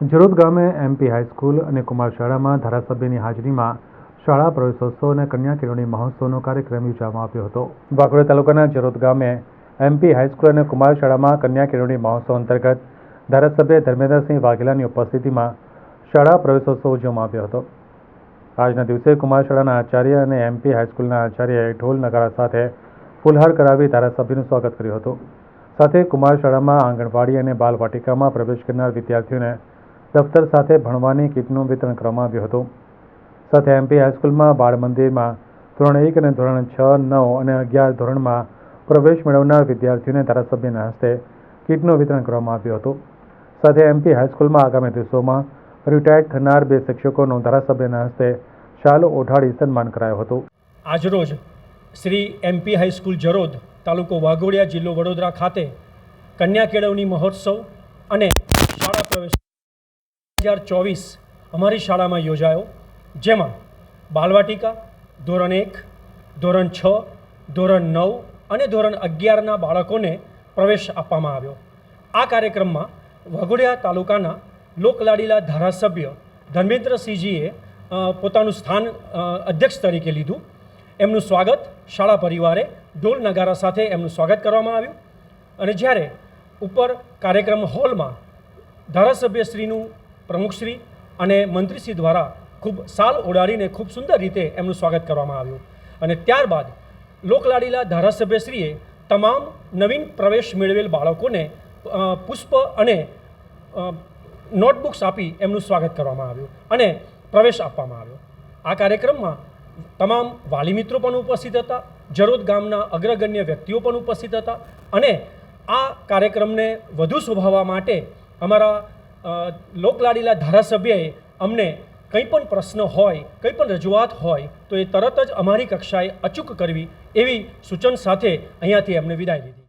જરોદ ગામે MP high school અને કુમાર શાળામાં ધારાસભ્યની હાજરીમાં શાળા પ્રવેશોત્સવ અને કન્યા કેળવણી મહોત્સવનો કાર્યક્રમ યોજવામાં આવ્યો હતો. વાઘોડિયા તાલુકાના જરોદ ગામે એમપી હાઈસ્કૂલ અને કુમાર શાળામાં કન્યા કેળવણી મહોત્સવ અંતર્ગત ધારાસભ્ય ધર્મેન્દ્રસિંહ વાઘેલાની ઉપસ્થિતિમાં શાળા પ્રવેશોત્સવ ઉજવવામાં આવ્યો હતો. આજના દિવસે કુમાર શાળાના આચાર્ય અને એમપી હાઈસ્કૂલના આચાર્યએ ઢોલ નગારા સાથે ફુલહાર કરાવી ધારાસભ્યનું સ્વાગત કર્યું હતું. સાથે કુમાર શાળામાં આંગણવાડી અને બાલવાટિકામાં પ્રવેશ કરનાર વિદ્યાર્થીઓને દફતર સાથે ભણવાની કીટનું વિતરણ કરવામાં આવ્યું હતું. સાથે એમપી હાઈસ્કૂલમાં બાળ મંદિરમાં ધોરણ એક અને ધોરણ છ, નવ અને અગિયાર ધોરણમાં પ્રવેશ મેળવનાર વિદ્યાર્થીઓને ધારાસભ્યના હસ્તે કીટનું વિતરણ કરવામાં આવ્યું હતું. સાથે એમપી હાઈસ્કૂલમાં આગામી દિવસોમાં રિટાયર્ડ થનાર બે શિક્ષકોનું ધારાસભ્યના હસ્તે શાલ ઓઢાડી સન્માન કરાયું હતું. આજરોજ શ્રી એમપી હાઈસ્કૂલ જરોદ તાલુકો વાઘોડિયા જિલ્લો વડોદરા ખાતે કન્યા કેળવણી મહોત્સવ અને હજાર ચોવીસ અમારી શાળામાં યોજાયો, જેમાં બાલવાટિકા, ધોરણ એક, ધોરણ છ, ધોરણ નવ અને ધોરણ અગિયારના બાળકોને પ્રવેશ આપવામાં આવ્યો. આ કાર્યક્રમમાં વાઘોડિયા તાલુકાના લોકલાડીલા ધારાસભ્ય ધર્મેન્દ્રસિંહજીએ પોતાનું સ્થાન અધ્યક્ષ તરીકે લીધું. એમનું સ્વાગત શાળા પરિવારે ઢોલ નગારા સાથે એમનું સ્વાગત કરવામાં આવ્યું. અને જ્યારે ઉપર કાર્યક્રમ હોલમાં ધારાસભ્યશ્રીનું પ્રમુખશ્રી અને મંત્રીશ્રી દ્વારા ખૂબ સાલ ઓડાડીને ખૂબ સુંદર રીતે એમનું સ્વાગત કરવામાં આવ્યું. અને ત્યારબાદ લોકલાડીલા ધારાસભ્યશ્રીએ તમામ નવીન પ્રવેશ મેળવેલ બાળકોને પુષ્પ અને નોટબુક્સ આપી એમનું સ્વાગત કરવામાં આવ્યું અને પ્રવેશ આપવામાં આવ્યો. આ કાર્યક્રમમાં તમામ વાલી મિત્રો પણ ઉપસ્થિત હતા, જરોદ ગામના અગ્રગણ્ય વ્યક્તિઓ પણ ઉપસ્થિત હતા અને આ કાર્યક્રમને વધુ શોભાવવા માટે અમારા લોકલાડીલા ધારાસભ્યએ અમને કંઈ પણ પ્રશ્ન હોય કંઈ પણ રજૂઆત હોય, તો એ તરત જ અમારી કક્ષાએ અચૂક કરવી એવી સૂચન સાથે અહીંયાથી અમને વિદાય લીધી.